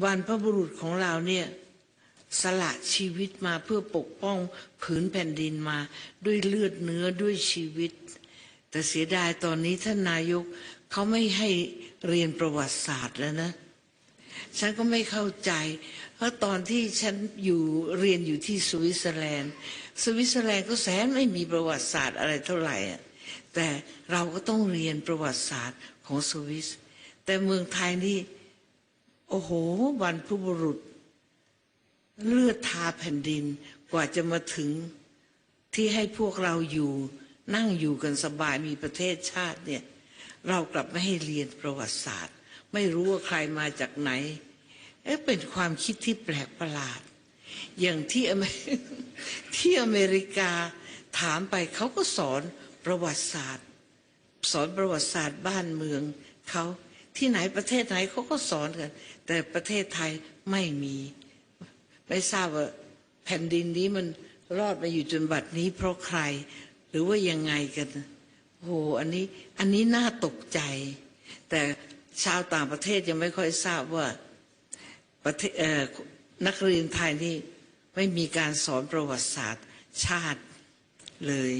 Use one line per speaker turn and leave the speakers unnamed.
บรรพบุรุษของเราเนี่ยสละชีวิตมาเพื่อปกป้องผืนแผ่นดินมาด้วยเลือดเนื้อด้วยชีวิต แต่เสียดายตอนนี้ท่านนายกเขาไม่ให้เรียนประวัติศาสตร์แล้วนะ ฉันก็ไม่เข้าใจ เพราะตอนที่ฉันอยู่เรียนอยู่ที่สวิตเซอร์แลนด์ สวิตเซอร์แลนด์ก็แสนไม่มีประวัติศาสตร์อะไรเท่าไหร่อะแต่เราก็ต้องเรียนประวัติศาสตร์ของสวิสแต่เมืองไทยนี่ โอ้โหบรรพบุรุษ เลือดทาแผ่นดินกว่าจะมาถึงที่ให้พวกเราอยู่นั่งอยู่กันสบายมีประเทศชาติเนี่ย เรากลับไม่ให้เรียนประวัติศาสตร์ ไม่รู้ว่าใครมาจากไหนเอ๊ะเป็นความคิดที่แปลกประหลาด อย่างที่อเมที่อเมริกาถามไปเขาก็สอนประวัติศาสตร์ สอนประวัติศาสตร์บ้านเมืองเขา ที่ไหนประเทศไหนเขาก็สอนกัน แต่ประเทศไทยไม่มี ไม่ทราบว่าแผ่นดินนี้มันรอดมาอยู่จนบัดนี้ เพราะใคร หรือว่ายังไงกันโอ้โหอันนี้อันนี้น่าตกใจ แต่ชาวต่างประเทศยังไม่ค่อยทราบว่าประเทศเนักเรียนไทยนี่ไม่มีการสอนประวัติศาสตร์ชาติเลย